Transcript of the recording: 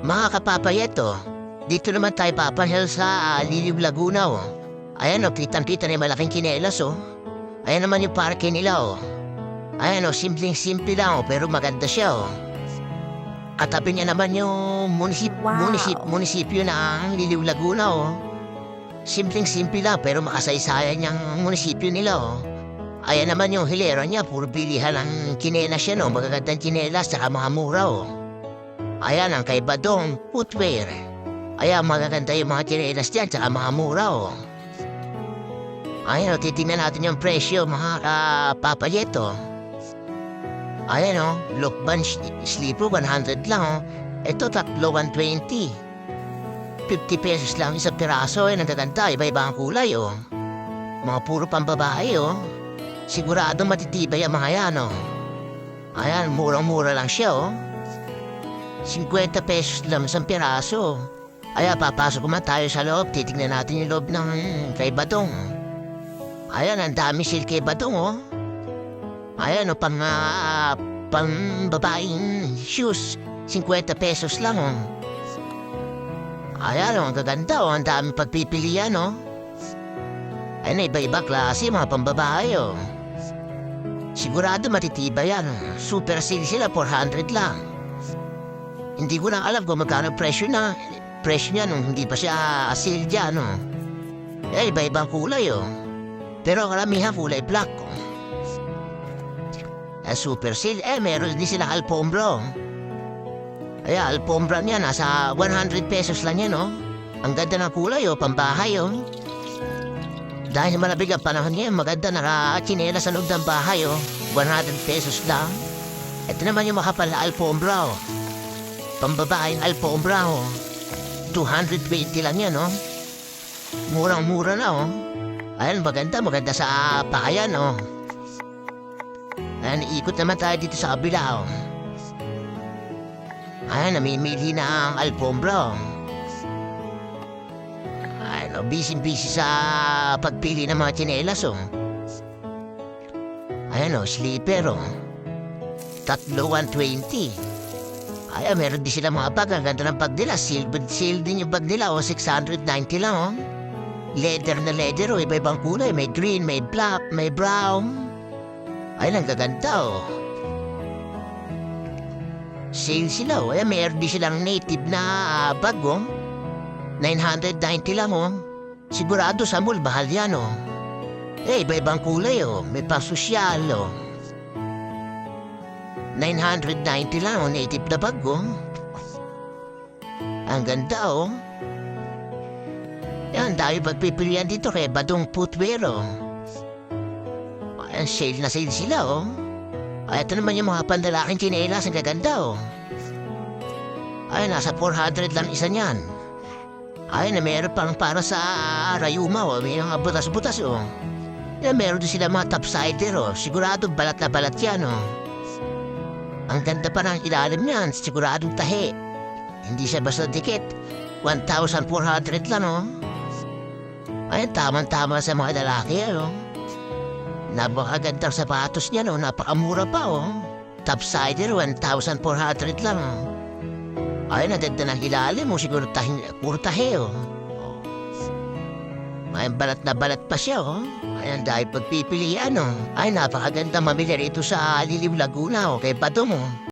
Mga kapapayeto, dito naman tayo papanhel sa ah, Liliw Laguna oh. Ayan oh, kitang-kita na yung malaking kinelas oh. Ayan naman yung parke nila oh. Ayan oh, simpleng-simple lang oh, pero maganda siya oh. Katabi niya naman yung munisip, Wow. munisip, munisipyo ng Liliw Laguna oh. Simpleng-simple lang pero makasaysayan niyang munisipyo nila oh. Ayan naman yung hilera niya, puro bilihan ng kinelas siya no, magagandang kinelas, saka mga mura oh. Ayan ang kay Badong Footwear. Ayan, magaganda yung mga chinelas dyan, tsaka mga mura, oh. Ayan, oh, titingnan natin yung presyo, mga kapapayeto. Ayan, oh, Lookban sh- Sleeper, 100 lang, oh. Ito, tatlo, 120. 50 pesos lang isang piraso, eh, nagaganda, iba-iba ang kulay, oh. Mga puro pambabae, oh. Sigurado matitibay ang mga yan, oh. Ayan, murang-mura lang siya, oh. 50 pesos lang isang piraso. Aya, papasok naman tayo sa loob. Titignan natin yung loob ng kay Badong. Ayan, ang dami sale kay Badong, oh. Ayan, oh, pang, ah, pang babaeng shoes. 50 pesos lang, oh. Ayan, oh, ang gaganda, oh. Ang dami pagpipilian, oh. Ayan, iba-iba klase, mga pambabae, oh. Sigurado matitibay yan. Super sale sila, 400 lang. Hindi ko na alam kung magkano presyo na presyo niya nung hindi pa siya dyan, no? Eh, iba-ibang kulay, oh. Pero karamihan kulay black, oh. Eh, super sale, eh, meron din sila alpombra, oh. Ay, alpombra niya, nasa 100 pesos lang yan, oh. Ang ganda ng kulay, oh, pambahay, oh. Dahil malabig ang panahon niya, maganda naka-chinela sa loob ng bahay, oh. 100 pesos lang. Ito naman yung makapal na alpombra, oh. Pambabaeng alpombra, oh. 220 lang yan, oh. Murang-mura na, oh. Ayan, maganda, maganda sa pakayan, oh. Ayan, ikot naman tayo dito sa kabila, oh. Ayan, namimili na ang alpombra, oh. Ayan, oh, busy-busy sa pagpili ng mga tsinelas, oh. Ayan, oh, sleeper, oh. Tatlo 120. Ay, ah, meron din sila mga bag. Ang ganda ng bag nila. Silver seal din yung bag nila. O, 690 lang, oh. Leather na leather, oh. Iba-ibang kulay. May green, may black, may brown. Ay, ang gaganda, oh. Sale sila, oh. Ay, meron din silang native na ah, bag, oh. 990 lang, oh. Sigurado sa mall, bahal yan, oh. Eh, iba-ibang kulay, oh. May pang-sosyal, oh. 990 lang, oh, native na bag, oh. Ang ganda, oh. Yan, dahil pagpipilian dito kay Badong Footwear, oh. Ayan, sale na sale sila, oh. Ay, ito naman yung mga pandalaking chinelas, ang gaganda, oh. Ay, nasa 400 lang isa niyan. Ay, na meron pang para sa Rayuma, oh. May mga butas-butas, oh. Yan, meron din sila mga topsider, oh. Sigurado balat na balat yan, oh. Ang ganda pa ng ilalim niyan, siguradong tahi. Hindi siya basta dikit. 1,400 lang, oh. Ay, tamang-tama sa mga lalaki, ano. Napakagandang sapatos niya, no. Napakamura pa, oh. Topsider, 1,400 lang, oh. Ay, nadagda ng ilalim mo, siguro tahi, puro tahi, oh. May balat na balat pa siya, oh. Ayan, dahil pagpipilian, oh. Ay, napakaganda mamili rito sa Liliw Laguna, oh. Kay Badong, oh.